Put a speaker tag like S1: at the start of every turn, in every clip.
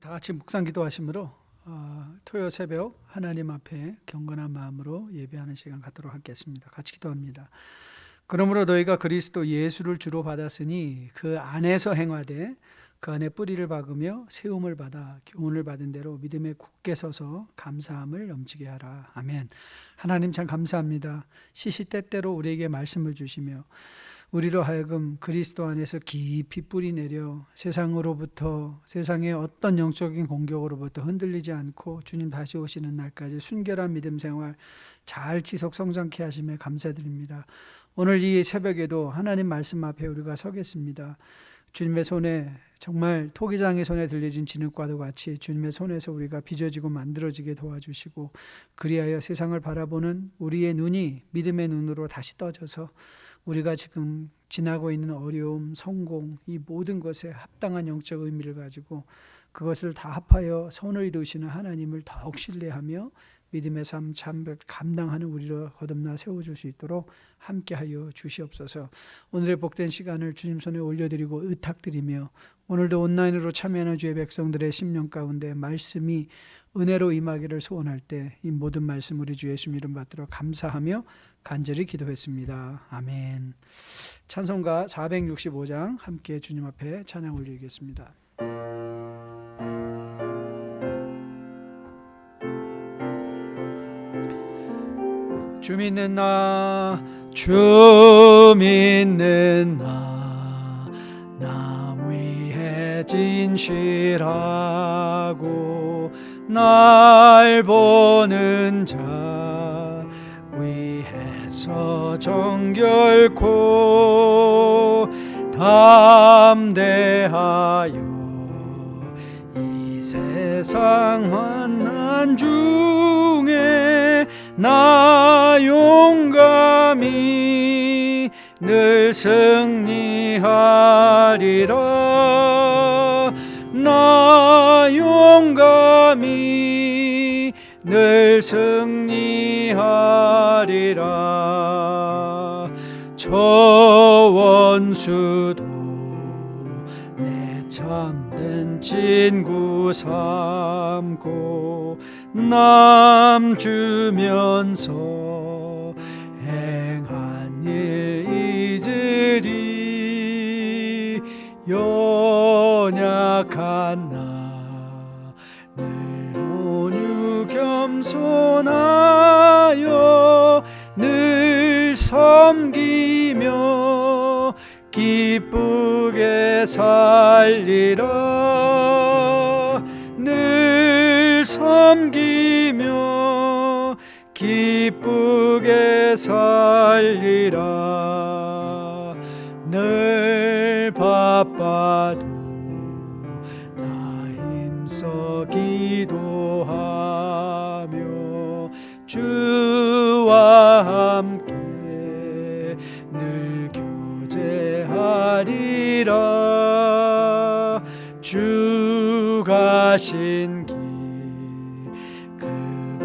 S1: 다 같이 묵상 기도하심으로 어, 토요 새벽 하나님 앞에 경건한 마음으로 예배하는 시간 갖도록 하겠습니다. 같이 기도합니다. 그러므로 너희가 그리스도 예수를 주로 받았으니 그 안에서 행하되 그 안에 뿌리를 박으며 세움을 받아 교훈을 받은 대로 믿음에 굳게 서서 감사함을 넘치게 하라. 아멘. 하나님 참 감사합니다. 시시때때로 우리에게 말씀을 주시며 우리로 하여금 그리스도 안에서 깊이 뿌리 내려 세상으로부터 세상의 어떤 영적인 공격으로부터 흔들리지 않고 주님 다시 오시는 날까지 순결한 믿음 생활 잘 지속 성장케 하심에 감사드립니다. 오늘 이 새벽에도 하나님 말씀 앞에 우리가 서겠습니다. 주님의 손에 정말 토기장의 손에 들려진 진흙과도 같이 주님의 손에서 우리가 빚어지고 만들어지게 도와주시고 그리하여 세상을 바라보는 우리의 눈이 믿음의 눈으로 다시 떠져서 우리가 지금 지나고 있는 어려움, 성공 이 모든 것에 합당한 영적 의미를 가지고 그것을 다 합하여 선을 이루시는 하나님을 더욱 신뢰하며 믿음의 삶 참백 감당하는 우리로 거듭나 세워줄 수 있도록 함께하여 주시옵소서. 오늘의 복된 시간을 주님 손에 올려드리고 의탁드리며 오늘도 온라인으로 참여하는 주의 백성들의 심령 가운데 말씀이 은혜로 임하기를 소원할 때 이 모든 말씀 우리 주 예수님 이름 받들어 감사하며 간절히 기도했습니다. 아멘. 찬송가 465장 함께 주님 앞에 찬양 올리겠습니다. 주 믿는 나, 주 믿는 나, 남 위해 진실하고 날 보는 자 위해서 정결코 담대하여 이 세상 환난 중에 나 용감히 늘 승리하리라 늘 승리하리라. 저 원수도 내 참된 친구 삼고 남 주면서 행한 일 잊으리. 연약한 나늘 겸손하여 늘 섬기며 기쁘게 살리라. 늘 섬기며 기쁘게 살리라. 늘 바빠 늘 교제하리라. 주 가신 길그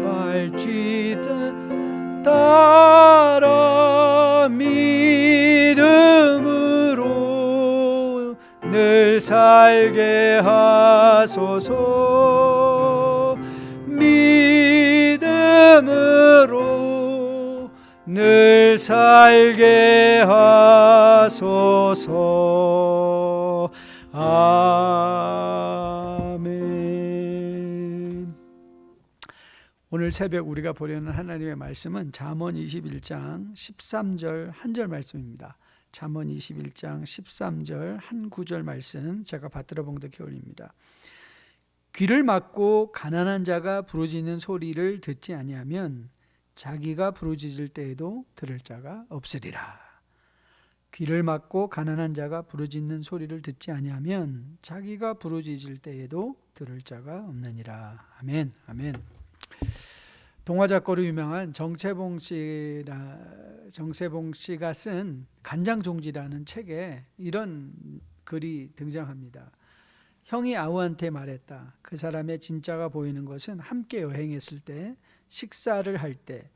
S1: 발쥐 따라 믿음으로 늘 살게 하소서 늘 살게 하소서 아멘 오늘 새벽 우리가 보려는 하나님의 말씀은 잠언 21장 13절 한 절 말씀입니다. 잠언 21장 13절 한 구절 말씀 제가 받들어 봉독해 올립니다. 귀를 막고 가난한 자가 부르짖는 소리를 듣지 아니하면 자기가 부르짖을 때에도 들을 자가 없으리라. 귀를 막고 가난한 자가 부르짖는 소리를 듣지 아니하면 자기가 부르짖을 때에도 들을 자가 없느니라. 아멘. 아멘. 동화 작가로 유명한 정채봉 씨라 정세봉 씨가 쓴 간장종지라는 책에 이런 글이 등장합니다. 형이 아우한테 말했다. 그 사람의 진짜가 보이는 것은 함께 여행했을 때, 식사를 할 때,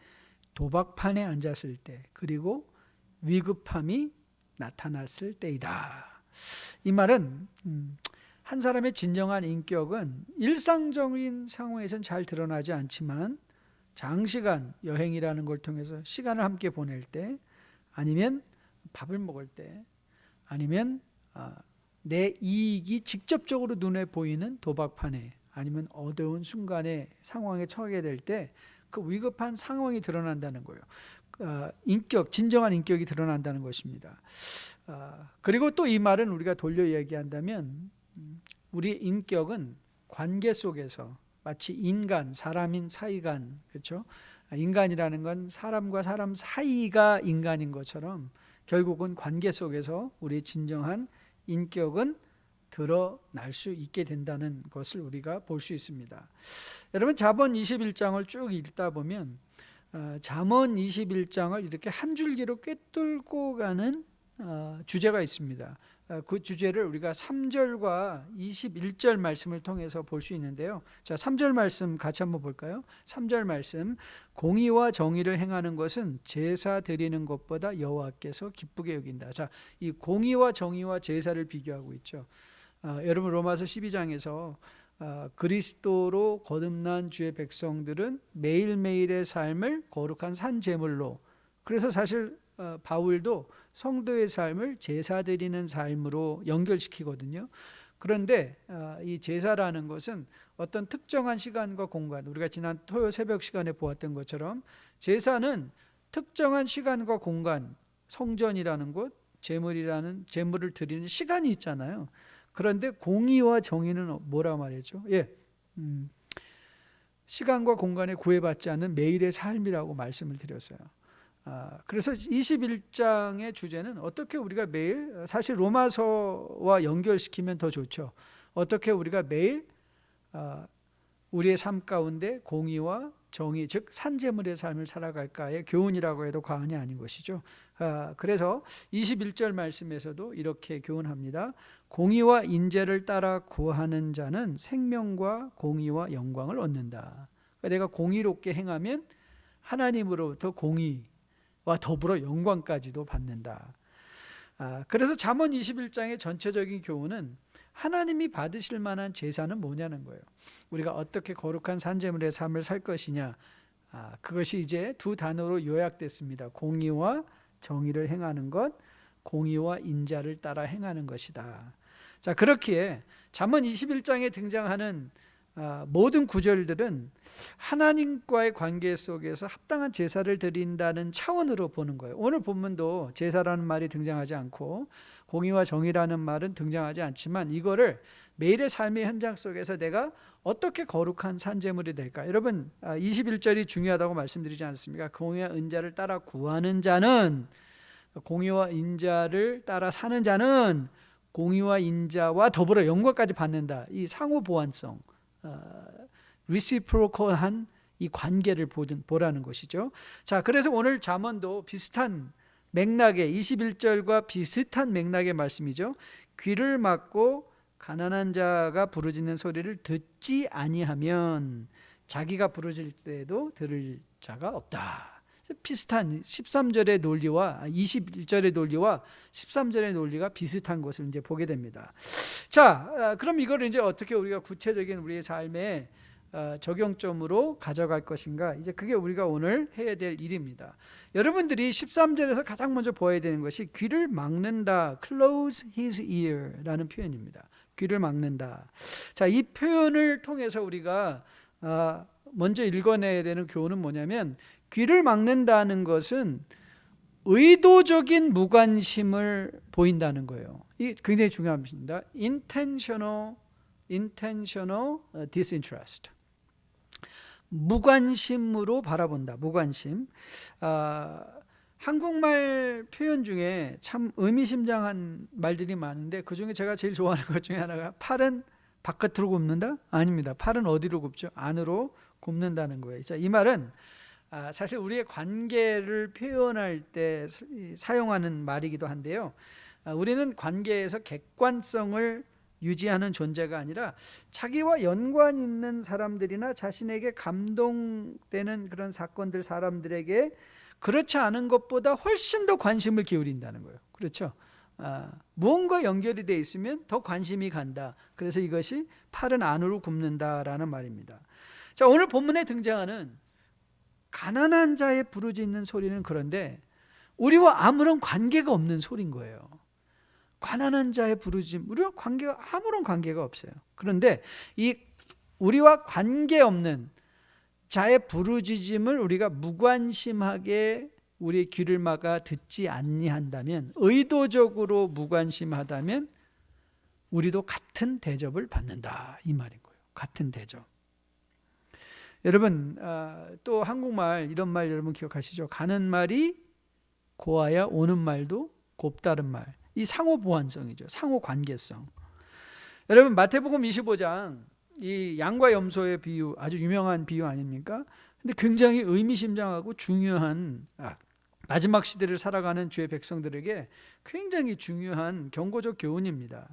S1: 도박판에 앉았을 때, 그리고 위급함이 나타났을 때이다. 이 말은 음, 한 사람의 진정한 인격은 일상적인 상황에선 잘 드러나지 않지만 장시간 여행이라는 걸 통해서 시간을 함께 보낼 때 아니면 밥을 먹을 때 아니면 아, 내 이익이 직접적으로 눈에 보이는 도박판에 아니면 어려운 순간에 상황에 처하게 될 때 그 위급한 상황이 드러난다는 거예요. 아, 인격, 진정한 인격이 드러난다는 것입니다. 아, 그리고 또 이 말은 우리가 돌려 이야기한다면 음, 우리 인격은 관계 속에서 마치 인간, 사람인 사이간, 그렇죠? 아, 인간이라는 건 사람과 사람 사이가 인간인 것처럼 결국은 관계 속에서 우리의 진정한 인격은 드러날 수 있게 된다는 것을 우리가 볼 수 있습니다. 여러분 잠언 21장을 쭉 읽다 보면 어, 잠언 21장을 이렇게 한 줄기로 꿰뚫고 가는 어, 주제가 있습니다. 어, 그 주제를 우리가 3절과 21절 말씀을 통해서 볼 수 있는데요. 자, 3절 말씀 같이 한번 볼까요? 3절 말씀 공의와 정의를 행하는 것은 제사 드리는 것보다 여호와께서 기쁘게 여긴다. 자, 이 공의와 정의와 제사를 비교하고 있죠. 아, 여러분 로마서 12장에서 아, 그리스도로 거듭난 주의 백성들은 매일매일의 삶을 거룩한 산 제물로 그래서 사실 어, 바울도 성도의 삶을 제사 드리는 삶으로 연결시키거든요. 그런데 아, 이 제사라는 것은 어떤 특정한 시간과 공간 우리가 지난 토요 새벽 시간에 보았던 것처럼 제사는 특정한 시간과 공간 성전이라는 곳 제물이라는 제물을 드리는 시간이 있잖아요. 그런데 공의와 정의는 뭐라 말했죠? 예, 음, 시간과 공간에 구애받지 않는 매일의 삶이라고 말씀을 드렸어요. 아, 그래서 21장의 주제는 어떻게 우리가 매일 사실 로마서와 연결시키면 더 좋죠. 어떻게 우리가 매일 아, 우리의 삶 가운데 공의와 정의 즉 산재물의 삶을 살아갈까의 교훈이라고 해도 과언이 아닌 것이죠. 아, 그래서 21절 말씀에서도 이렇게 교훈합니다. 공의와 인재를 따라 구하는 자는 생명과 공의와 영광을 얻는다. 그러니까 내가 공의롭게 행하면 하나님으로부터 공의와 더불어 영광까지도 받는다. 아, 그래서 잠언 21장의 전체적인 교훈은 하나님이 받으실 만한 제사는 뭐냐는 거예요. 우리가 어떻게 거룩한 산재물의 삶을 살 것이냐. 아, 그것이 이제 두 단어로 요약됐습니다. 공의와 정의를 행하는 것, 공의와 인자를 따라 행하는 것이다. 자, 그렇기에 잠언 21장에 등장하는 아, 모든 구절들은 하나님과의 관계 속에서 합당한 제사를 드린다는 차원으로 보는 거예요. 오늘 본문도 제사라는 말이 등장하지 않고 공의와 정의라는 말은 등장하지 않지만 이거를 매일의 삶의 현장 속에서 내가 어떻게 거룩한 산재물이 될까? 여러분 21절이 중요하다고 말씀드리지 않습니까? 공의와 은자를 따라 구하는 자는 공의와 인자를 따라 사는 자는 공의와 인자와 더불어 영광까지 받는다. 이 상호 보완성. 리시프로컬한 이 관계를 보라는 것이죠. 자, 그래서 오늘 잠언도 비슷한 맥락의 21절과 비슷한 맥락의 말씀이죠. 귀를 막고 가난한 자가 부르짖는 소리를 듣지 아니하면 자기가 부르짖을 때도 들을 자가 없다. 비슷한 13절의 논리와 21절의 논리와 13절의 논리가 비슷한 것을 이제 보게 됩니다. 자, 아, 그럼 이걸 이제 어떻게 우리가 구체적인 우리의 삶에 어, 적용점으로 가져갈 것인가? 이제 그게 우리가 오늘 해야 될 일입니다. 여러분들이 13절에서 가장 먼저 보아야 되는 것이 귀를 막는다. close his ear라는 표현입니다. 귀를 막는다. 자, 이 표현을 통해서 우리가 아, 먼저 읽어내야 되는 교훈은 뭐냐면 귀를 막는다는 것은 의도적인 무관심을 보인다는 거예요. 이 굉장히 중요합니다. intentional intentional disinterest. 무관심으로 바라본다. 무관심. 아, 한국말 표현 중에 참 의미심장한 말들이 많은데 그 중에 제가 제일 좋아하는 것 중에 하나가 팔은 바깥으로 굽는다? 아닙니다. 팔은 어디로 굽죠? 안으로 굽는다는 거예요. 자, 이 말은 아, 사실 우리의 관계를 표현할 때 사용하는 말이기도 한데요. 아, 우리는 관계에서 객관성을 유지하는 존재가 아니라 자기와 연관 있는 사람들이나 자신에게 감동되는 그런 사건들 사람들에게 그렇지 않은 것보다 훨씬 더 관심을 기울인다는 거예요. 그렇죠? 아, 무언가 연결이 돼 있으면 더 관심이 간다. 그래서 이것이 팔은 안으로 굽는다라는 말입니다. 자, 오늘 본문에 등장하는 가난한 자의 부르짖는 소리는 그런데 우리와 아무런 관계가 없는 소리인 거예요. 가난한 자의 부르짖음, 우리와 관계가 아무런 관계가 없어요. 그런데 이 우리와 관계 없는 자의 부르짖음을 우리가 무관심하게 우리의 귀를 막아 듣지 아니한다면 의도적으로 무관심하다면 우리도 같은 대접을 받는다 이 말인 거예요. 같은 대접. 여러분 아, 또 한국말 이런 말 여러분 기억하시죠? 가는 말이 고와야 오는 말도 곱다른 말. 이 상호 보완성이죠. 상호 관계성. 여러분 마태복음 25장 이 양과 염소의 비유 아주 유명한 비유 아닙니까? 근데 굉장히 의미심장하고 중요한 아, 마지막 시대를 살아가는 주의 백성들에게 굉장히 중요한 경고적 교훈입니다.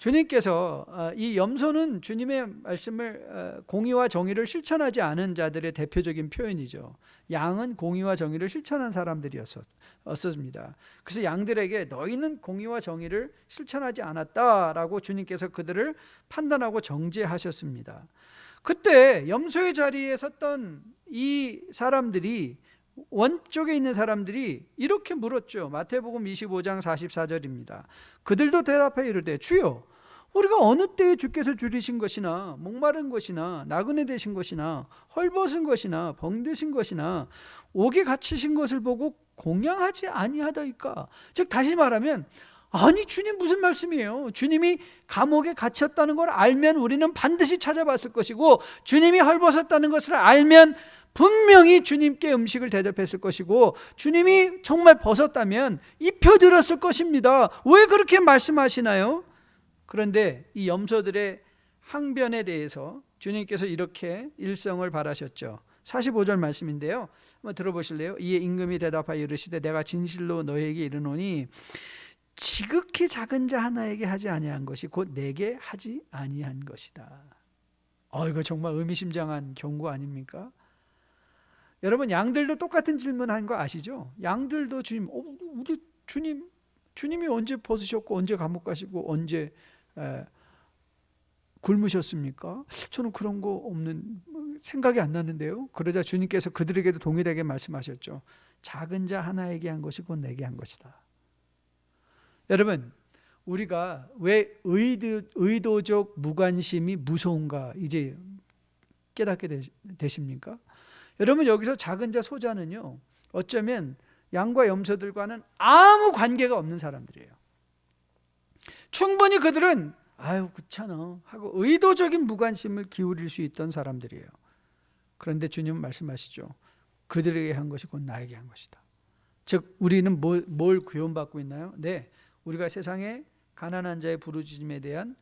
S1: 주님께서 아, 이 염소는 주님의 말씀을 어, 공의와 정의를 실천하지 않은 자들의 대표적인 표현이죠. 양은 공의와 정의를 실천한 사람들이었습니다. 그래서 양들에게 너희는 공의와 정의를 실천하지 않았다라고 주님께서 그들을 판단하고 정죄하셨습니다. 그때 염소의 자리에 섰던 이 사람들이 원쪽에 있는 사람들이 이렇게 물었죠. 마태복음 25장 44절입니다. 그들도 대답해 이르되 주여 우리가 어느 때에 주께서 줄이신 것이나 목마른 것이나 나그네 되신 것이나 헐벗은 것이나 병드신 것이나 옥에 갇히신 것을 보고 공양하지 아니하다이까. 즉 다시 말하면 아니 주님 무슨 말씀이에요? 주님이 감옥에 갇혔다는 걸 알면 우리는 반드시 찾아봤을 것이고 주님이 헐벗었다는 것을 알면 분명히 주님께 음식을 대접했을 것이고 주님이 정말 벗었다면 입혀드렸을 것입니다. 왜 그렇게 말씀하시나요? 그런데 이 염소들의 항변에 대해서 주님께서 이렇게 일성을 바라셨죠. 45절 말씀인데요. 한번 들어보실래요? 이에 임금이 대답하여 이르시되 내가 진실로 너에게 이르노니 지극히 작은 자 하나에게 하지 아니한 것이 곧 내게 하지 아니한 것이다. 어 이거 정말 의미심장한 경고 아닙니까? 여러분 양들도 똑같은 질문한 거 아시죠? 양들도 주님, 어, 우리 주님, 주님이 언제 벗으셨고 언제 감옥 가시고 언제 에, 굶으셨습니까? 저는 그런 거 없는 생각이 안 나는데요. 그러자 주님께서 그들에게도 동일하게 말씀하셨죠. 작은 자 하나에게 한 것이 곧 내게 한 것이다. 여러분, 우리가 왜 의도, 의도적 무관심이 무서운가 이제 깨닫게 되십니까? 여러분 여기서 작은 자 소자는요. 어쩌면 양과 염소들과는 아무 관계가 없는 사람들이에요. 충분히 그들은 아유 그렇잖아 하고 의도적인 무관심을 기울일 수 있던 사람들이에요. 그런데 주님은 말씀하시죠. 그들에게 한 것이 곧 나에게 한 것이다. 즉 우리는 뭘, 뭘 구원받고 있나요? 네, 우리가 세상에 가난한 자의 부르짖음에 대한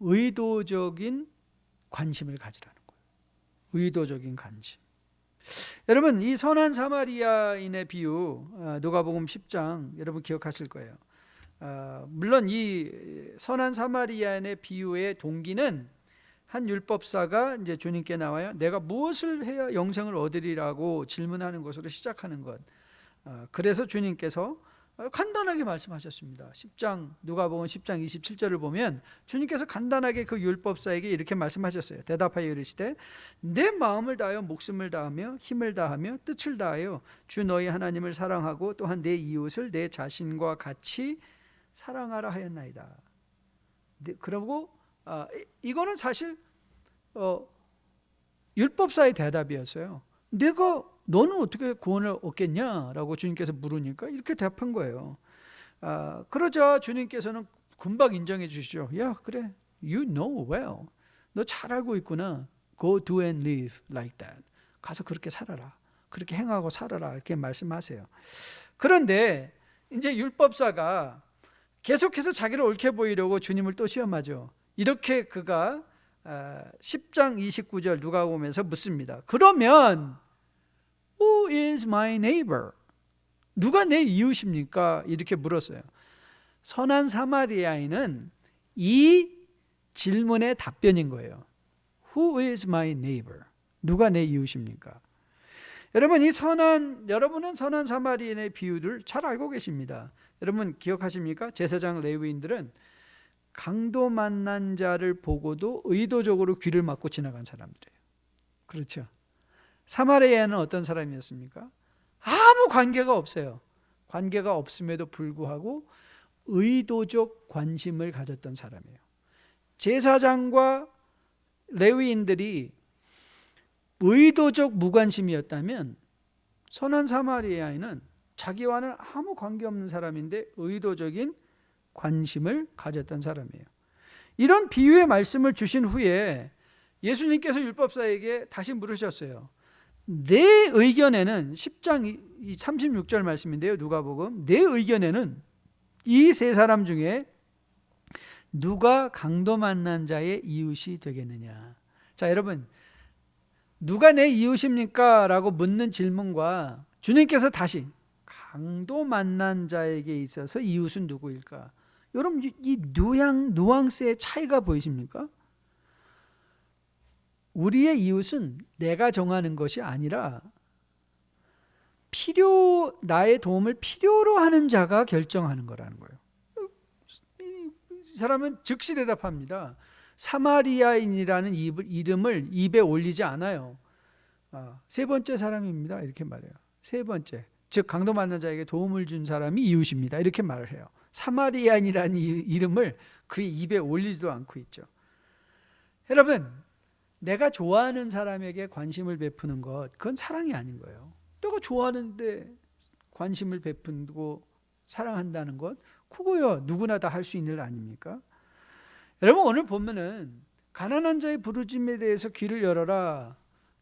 S1: 의도적인 관심을 가지라는 거예요. 의도적인 관심. 여러분 이 선한 사마리아인의 비유 아, 누가복음 10장 여러분 기억하실 거예요. 아, 물론 이 선한 사마리아인의 비유의 동기는 한 율법사가 이제 주님께 나와요. 내가 무엇을 해야 영생을 얻으리라고 질문하는 것으로 시작하는 것. 아, 그래서 주님께서 간단하게 말씀하셨습니다. 10장 누가복음 10장 27절을 보면 주님께서 간단하게 그 율법사에게 이렇게 말씀하셨어요. 대답하여 이르시되 내 마음을 다하여 목숨을 다하며 힘을 다하며 뜻을 다하여 주 너희 하나님을 사랑하고 또한 내 이웃을 내 자신과 같이 사랑하라 하였나이다. 네, 그러고 아, 이거는 사실 어, 율법사의 대답이었어요. 내가 너는 어떻게 구원을 얻겠냐라고 주님께서 물으니까 이렇게 답한 거예요. 아, 그러자 주님께서는 금방 인정해 주시죠. 야 그래, you know well. 너 잘 알고 있구나. Go do and live like that. 가서 그렇게 살아라. 그렇게 행하고 살아라. 이렇게 말씀하세요. 그런데 이제 율법사가 계속해서 자기를 옳게 보이려고 주님을 또 시험하죠. 이렇게 그가 10장 29절 누가 보면서 묻습니다. 그러면 Who is my neighbor? 누가 내 이웃입니까? 이렇게 물었어요. 선한 사마리아인은 이 질문의 답변인 거예요. Who is my neighbor? 누가 내 이웃입니까? 여러분 이 선한 여러분은 선한 사마리아인의 비유를 잘 알고 계십니다. 여러분 기억하십니까? 제사장 레위인들은 강도 만난 자를 보고도 의도적으로 귀를 막고 지나간 사람들이에요. 그렇죠. 사마리아는 어떤 사람이었습니까? 아무 관계가 없어요. 관계가 없음에도 불구하고 의도적 관심을 가졌던 사람이에요. 제사장과 레위인들이 의도적 무관심이었다면 선한 사마리아인은 자기와는 아무 관계없는 사람인데 의도적인 관심을 가졌던 사람이에요. 이런 비유의 말씀을 주신 후에 예수님께서 율법사에게 다시 물으셨어요. 내 의견에는 10장 36절 말씀인데요. 누가복음. 내 의견에는 이 세 사람 중에 누가 강도 만난 자의 이웃이 되겠느냐. 자, 여러분. 누가 내 이웃입니까? 라고 묻는 질문과 주님께서 다시 강도 만난 자에게 있어서 이웃은 누구일까? 여러분 이 누앙 누앙스의 차이가 보이십니까? 우리의 이웃은 내가 정하는 것이 아니라 필요 나의 도움을 필요로 하는 자가 결정하는 거라는 거예요. 이 사람은 즉시 대답합니다. 사마리아인이라는 이름을 입에 올리지 않아요. 아, 세 번째 사람입니다. 이렇게 말해요. 세 번째. 즉 강도 만난 자에게 도움을 준 사람이 이웃입니다. 이렇게 말을 해요. 사마리아인이라는 이름을 그의 입에 올리지도 않고 있죠. 여러분, 내가 좋아하는 사람에게 관심을 베푸는 것, 그건 사랑이 아닌 거예요. 내가 좋아하는데 관심을 베푼고 사랑한다는 것, 그거요 누구나 다 할 수 있는 일 아닙니까? 여러분 오늘 보면은 가난한 자의 부르짐에 대해서 귀를 열어라,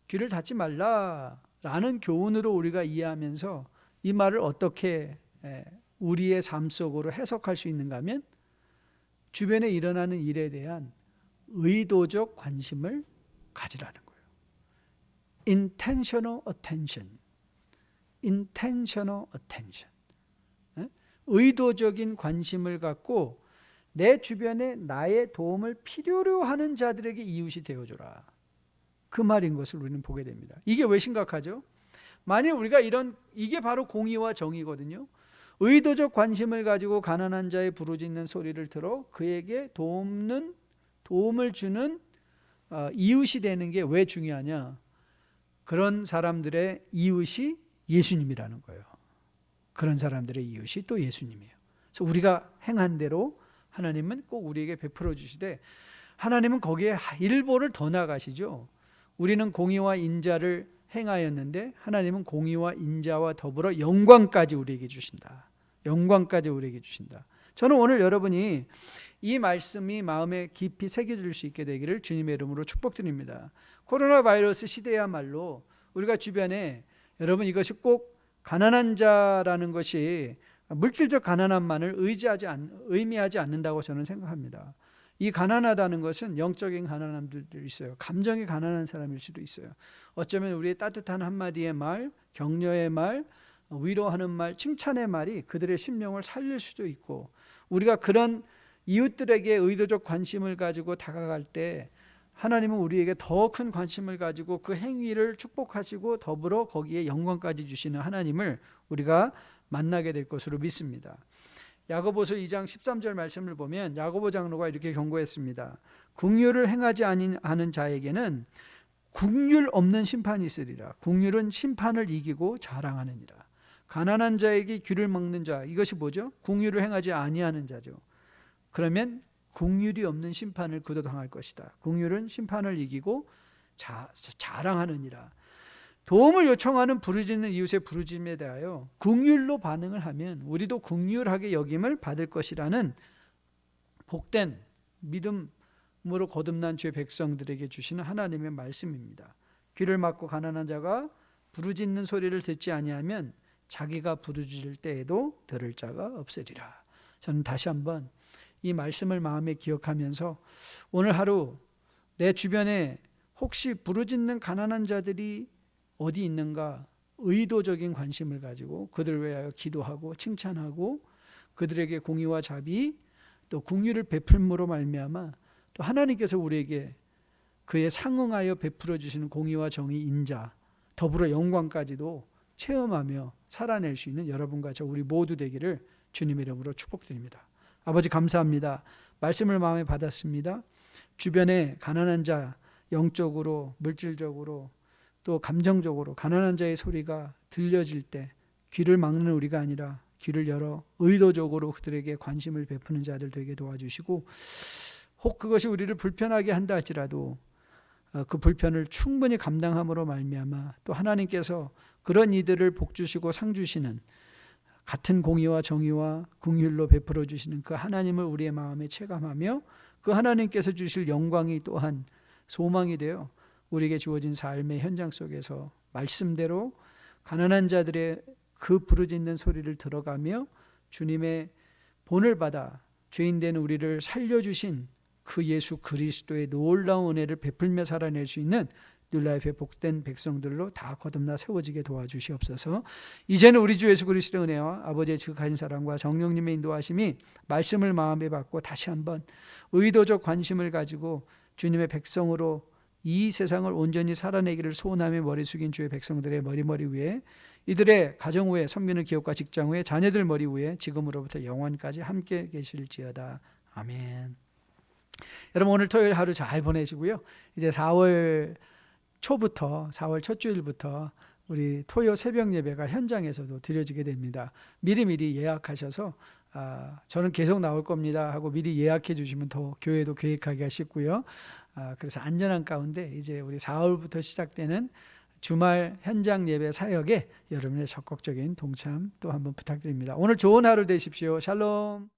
S1: 귀를 닫지 말라 라는 교훈으로 우리가 이해하면서 이 말을 어떻게 우리의 삶 속으로 해석할 수 있는가 하면 주변에 일어나는 일에 대한 의도적 관심을 가지라는 거예요. intentional attention. intentional attention. 의도적인 관심을 갖고 내 주변에 나의 도움을 필요로 하는 자들에게 이웃이 되어줘라. 그 말인 것을 우리는 보게 됩니다. 이게 왜 심각하죠? 만일 우리가 이런 이게 바로 공의와 정의거든요. 의도적 관심을 가지고 가난한 자의 부르짖는 소리를 들어 그에게 돕는 도움을 주는 어, 이웃이 되는 게 왜 중요하냐? 그런 사람들의 이웃이 예수님이라는 거예요. 그런 사람들의 이웃이 또 예수님이에요. 그래서 우리가 행한 대로 하나님은 꼭 우리에게 베풀어 주시되 하나님은 거기에 일보를 더 나가시죠. 우리는 공의와 인자를 행하였는데 하나님은 공의와 인자와 더불어 영광까지 우리에게 주신다. 영광까지 우리에게 주신다. 저는 오늘 여러분이 이 말씀이 마음에 깊이 새겨질 수 있게 되기를 주님의 이름으로 축복드립니다. 코로나 바이러스 시대야말로 우리가 주변에 여러분 이것이 꼭 가난한 자라는 것이 물질적 가난함만을 의지하지 않, 의미하지 않는다고 저는 생각합니다. 이 가난하다는 것은 영적인 가난함들도 있어요. 감정이 가난한 사람일 수도 있어요. 어쩌면 우리의 따뜻한 한마디의 말, 격려의 말, 위로하는 말, 칭찬의 말이 그들의 심령을 살릴 수도 있고 우리가 그런 이웃들에게 의도적 관심을 가지고 다가갈 때 하나님은 우리에게 더 큰 관심을 가지고 그 행위를 축복하시고 더불어 거기에 영광까지 주시는 하나님을 우리가 만나게 될 것으로 믿습니다. 야고보서 2장 13절 말씀을 보면 야고보 장로가 이렇게 경고했습니다. 국률을 행하지 않은 자에게는 국률 없는 심판이 있으리라. 국률은 심판을 이기고 자랑하느니라. 가난한 자에게 귀를 먹는 자 이것이 뭐죠? 국률을 행하지 아니하는 자죠. 그러면 국률이 없는 심판을 그도 당할 것이다. 국률은 심판을 이기고 자, 자랑하느니라. 도움을 요청하는 부르짖는 이웃의 부르짖음에 대하여 국률로 반응을 하면 우리도 국률하게 여김을 받을 것이라는 복된 믿음으로 거듭난 주의 백성들에게 주시는 하나님의 말씀입니다. 귀를 막고 가난한 자가 부르짖는 소리를 듣지 아니하면 자기가 부르짖을 때에도 들을 자가 없으리라. 저는 다시 한번 이 말씀을 마음에 기억하면서 오늘 하루 내 주변에 혹시 부르짖는 가난한 자들이 어디 있는가 의도적인 관심을 가지고 그들 위하여 기도하고 칭찬하고 그들에게 공의와 자비 또 궁유를 베풀므로 말미암아 또 하나님께서 우리에게 그에 상응하여 베풀어 주시는 공의와 정의 인자 더불어 영광까지도 체험하며 살아낼 수 있는 여러분과 저 우리 모두 되기를 주님의 이름으로 축복드립니다. 아버지 감사합니다. 말씀을 마음에 받았습니다. 주변에 가난한 자 영적으로 물질적으로 또 감정적으로 가난한 자의 소리가 들려질 때 귀를 막는 우리가 아니라 귀를 열어 의도적으로 그들에게 관심을 베푸는 자들 되게 도와주시고 혹 그것이 우리를 불편하게 한다 할지라도 어, 그 불편을 충분히 감당함으로 말미암아 또 하나님께서 그런 이들을 복 주시고 상 주시는 같은 공의와 정의와 긍휼로 베풀어 주시는 그 하나님을 우리의 마음에 체감하며 그 하나님께서 주실 영광이 또한 소망이 되어 우리에게 주어진 삶의 현장 속에서 말씀대로 가난한 자들의 그 부르짖는 소리를 들어가며 주님의 본을 받아 죄인 된 우리를 살려주신 그 예수 그리스도의 놀라운 은혜를 베풀며 살아낼 수 있는 뉴라이프의 복된 백성들로 다 거듭나 세워지게 도와주시옵소서. 이제는 우리 주 예수 그리스도의 은혜와 아버지의 지극하신 사랑과 성령님의 인도하심이 말씀을 마음에 받고 다시 한번 의도적 관심을 가지고 주님의 백성으로 이 세상을 온전히 살아내기를 소원하며 머리 숙인 주의 백성들의 머리머리 위에 이들의 가정 후에 섬기는 기업과 직장 후에 자녀들 머리 위에 지금으로부터 영원까지 함께 계실지어다. 아멘. 여러분 오늘 토요일 하루 잘 보내시고요. 이제 4월 초부터 4월 첫 주일부터 우리 토요 새벽 예배가 현장에서도 드려지게 됩니다. 미리미리 예약하셔서 아, 저는 계속 나올 겁니다 하고 미리 예약해 주시면 더 교회도 계획하기가 쉽고요. 아, 그래서 안전한 가운데 이제 우리 4월부터 시작되는 주말 현장 예배 사역에 여러분의 적극적인 동참 또 한번 부탁드립니다. 오늘 좋은 하루 되십시오. 샬롬.